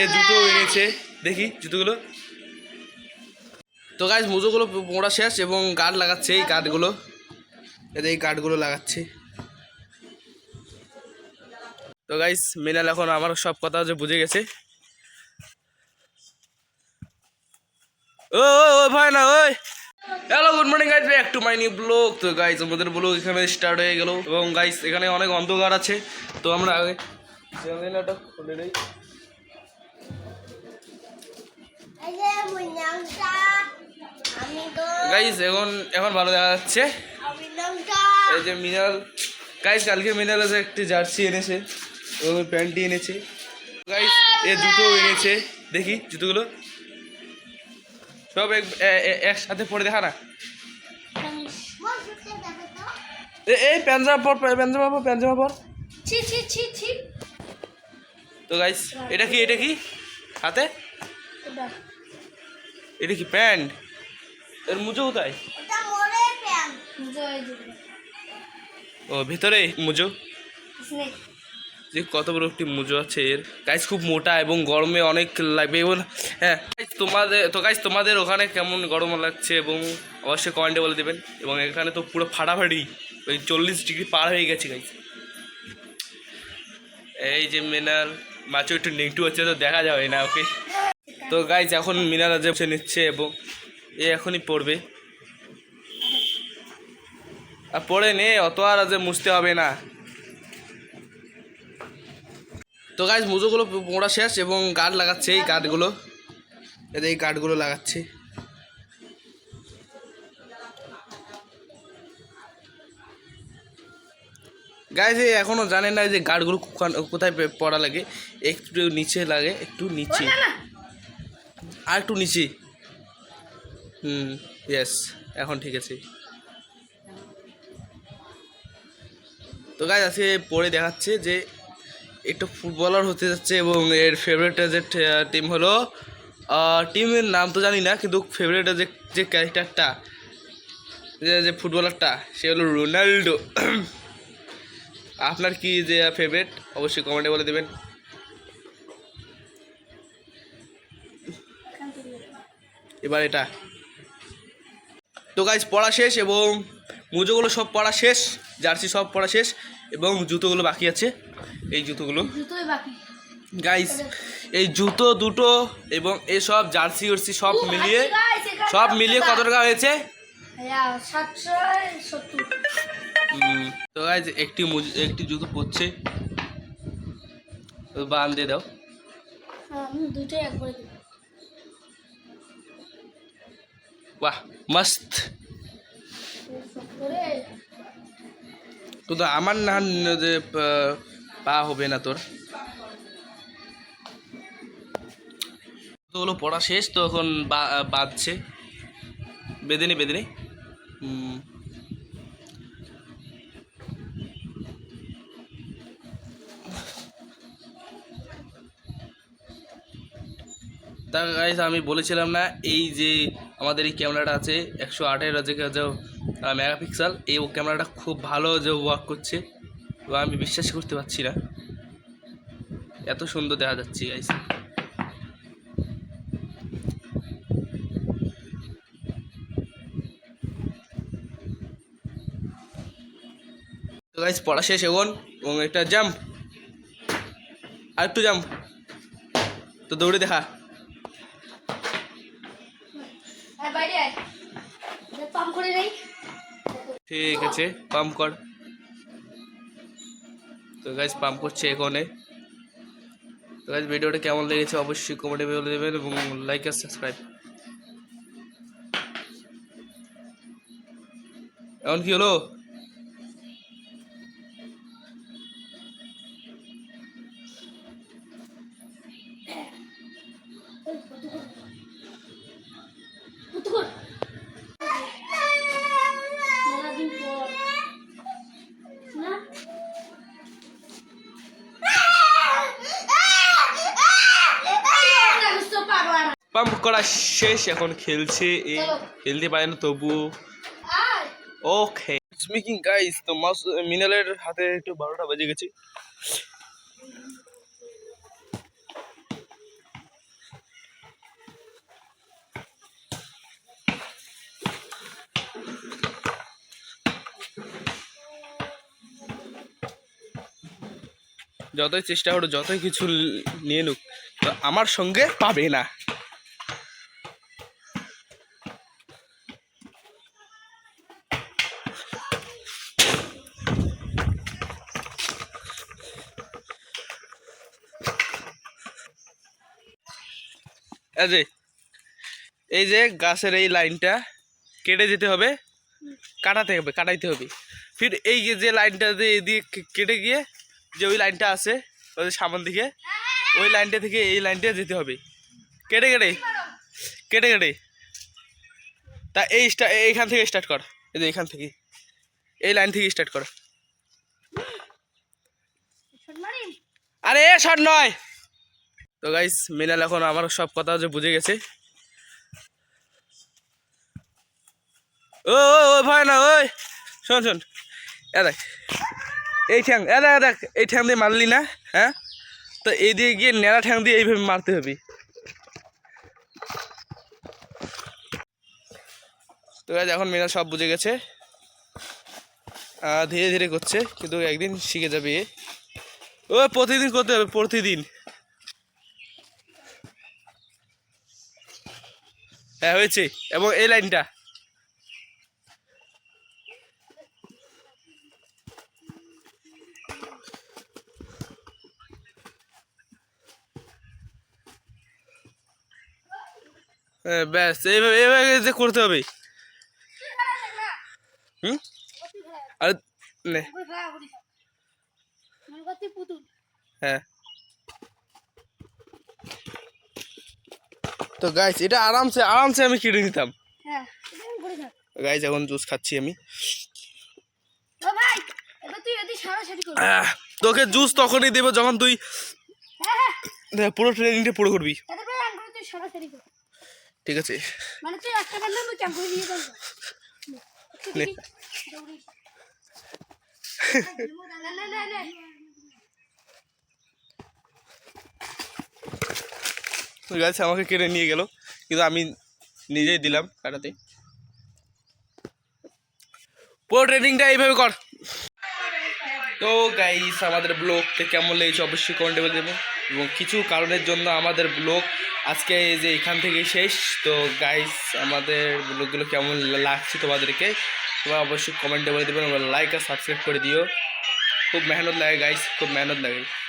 এ জুতো এনেছে। দেখি জুতোগুলো। তো গাইজ মুজোগুলো মোড়া শেষ এবং গার্ড লাগাচ্ছে এই গার্ডগুলো এদের এই গার্ডগুলো লাগাচ্ছে। তো গাইজ মিনাল এখন আমার সব কথা যে বুঝে গেছে। ও ও, ভাই না ওই। Hello good morning guys back to my new blog তো গাইজ আমাদের ব্লগ এখানে স্টার্ট হয়ে গেল। এবং গাইজ এখানে অনেক অন্ধকার আছে। তো আমরা আগে খুলে নেই তো গাইজ এখন এখন ভালো দেখা যাচ্ছে। এই যে মিনাল। গাইজ কালকে মিনাল আছে একটি জার্সি এনেছে এবং প্যান্টটি এনেছে। গাইজ এ জুতো এনেছে। দেখি জুতোগুলো। সব একসাথে পরে দেখা না? এই প্যান্জামা পর প্যান্জামা পর প্যান্জামা পর। ছি ছি ছি ছি। তো গাইজ এটা কি এটা কি? হাতে? এটা কি প্যান্ট? এর মুজো কোথায়? এটা মোরে প্যান। জয় ও ভিতরে মুজো? যে কত বড় একটি মুজো আছে এর। গাইজ খুব মোটা এবং গরমে অনেক লাগবে এবং হ্যাঁ। তোমাদের তো গাইজ তোমাদের ওখানে কেমন গরম লাগছে এবং অবশ্যই কমেন্টে বলে দেবেন। এবং এখানে তো পুরো ফাটাফাটি ওই চল্লিশ ডিগ্রি পার হয়ে গেছে গাইজ এই যে মিনার মাছও একটু নেগটিভ হচ্ছে তো দেখা যাবে না ওকে তো গাইজ এখন মিনার যে নিচ্ছে এবং এ এখনই পড়বে। আর পড়ে নে অত আর যে মুছতে হবে না। তো গাইজ মুজোগুলো মোড়া শেষ এবং গার্ড লাগাচ্ছে এই গার্ডগুলো এদের এই গার্ডগুলো লাগাচ্ছে। গাইজ এখনও জানে না যে গার্ডগুলো কোথায় পড়া লাগে। একটু নিচে লাগে একটু নিচে। আর একটু নিচে। হুম ইয়েস এখন ঠিক আছে। তো গাইজ আজকে পড়ে দেখাচ্ছে যে একটু ফুটবলার হতে যাচ্ছে এবং এর ফেভারিট যে টিম হলো টিমের নাম তো জানি না, কিন্তু ফেভারিট যে যে ক্যারেক্টারটা যে যে ফুটবলারটা সে হলো রোনাল্ডো। আপনার কি যে ফেভারিট অবশ্যই কমেন্টে বলে দেবেন। এবার এটা। তো গাইজ পড়া শেষ এবং মুজোগুলো সব পড়া শেষ জার্সি সব পড়া শেষ এবং জুতোগুলো বাকি আছে। এই জুতোগুলো। গাইজ এই জুতো দুটো এবং এই সব জার্সি ওর্সি সব মিলিয়ে সব মিলিয়ে কত টাকা হয়েছে? তো গাইজ একটি মুজ- একটি জুতো পরছে। বান দিয়ে দাও দুটোই একবারে বাহ, মস্ত। কিন্তু আমার না যে পা- হবে না তোর। তো হলো পড়া শেষ, তো এখন বাঁধছে বেঁধে নি বেঁধে হুম। তা গাইজ আমি বলেছিলাম না, এই যে আমাদের এই ক্যামেরাটা আছে, একশো আটের যে মেগাপিক্সেল এই ক্যামেরাটা খুব ভালো যে ওয়ার্ক করছে। এবং আমি বিশ্বাস করতে পারছি না। এত সুন্দর দেখা যাচ্ছে গাইজ গাইজ পড়া শেষ এখন, এবং একটা জাম্প আর একটু জাম্প তো দৌড়ে দেখা আর বাইরে আয়। পাম্প করে নেই। ঠিক আছে, পাম্প কর। তো গাইজ পাম্প করছে এখানে। তো গাইজ ভিডিওটা কেমন লেগেছে অবশ্যই কমেন্টে বলে দেবেন এবং লাইক আর সাবস্ক্রাইব এমন কি হলো? করা শেষ এখন খেলছে এই খেলতে পারে না তবুও ওকে। স্পিকিং গাইস তো মাস মিনালের হাতে একটু বারোটা বেজে গেছে। যতই চেষ্টা করো যতই কিছু নিয়ে নুক তো আমার সঙ্গে পাবে না। এই যে এই যে গাছের এই লাইনটা কেটে যেতে হবে কাটাতে হবে কাটাইতে হবে। ফির এই যে- লাইনটা দিয়ে এদিকে কেটে গিয়ে যে ওই লাইনটা আছে ওই যে সামন দিকে ওই লাইনটা থেকে এই লাইনটা যেতে হবে। কেটে কেটে কেটে কেটে। তা এই এইখান থেকে স্টার্ট কর এই যে এইখান থেকে। এই লাইন থেকে স্টার্ট কর। আরে এ শট নয়। তো গাইস মিনাল এখন আমার সব কথা যে বুঝে গেছে। ও ও ভয় না, ওই, শোন শোন। এ দেখ, এই ঠ্যাং, এ দেখ দেখ, এই ঠ্যাং দিয়ে মারলি না হ্যাঁ? তো এই দিয়ে গিয়ে নেড়া ঠ্যাং দিয়ে এইভাবে মারতে হবে। তো গাইজ এখন মিনাল সব বুঝে গেছে। ধীরে ধীরে করছে, কিন্তু একদিন শিখে যাবে। ও, প্রতিদিন করতে হবে, প্রতিদিন। হ্যাঁ হয়েছে। এবং এই লাইনটা। হ্যাঁ, ব্যাস এইভাবে এইভাবে যে করতে হবে। হুম? আর হ্যাঁ। তো গাইস এটা আরামসে আরামসে আমি কেটে নিতাম। হ্যাঁ গাইস এখন জুস খাচ্ছি আমি। তোকে জুস তখনই দেবো যখন তুই হ্যাঁ হ্যাঁ। পুরো ট্রেনিংটা পুরো করবি। ঠিক আছে। মানে না গাছ আমাকে কেটে নিয়ে গেল। কিন্তু আমি নিজেই দিলাম কাটাতে। পুরো ট্রেনিংটা এইভাবে কর। তো গাইস আমাদের ব্লগটা কেমন লেগেছে অবশ্যই কমেন্টে বলে দেবো। এবং কিছু কারণের জন্য আমাদের ব্লগ আজকে যে এখান থেকে শেষ। তো গাইস আমাদের ব্লগগুলো কেমন লাগছে তোমাদেরকে, তোমরা অবশ্যই কমেন্টে বলে দেবেন লাইক আর সাবস্ক্রাইব করে দিও। খুব মেহনত লাগে গাইস খুব মেহনত লাগে।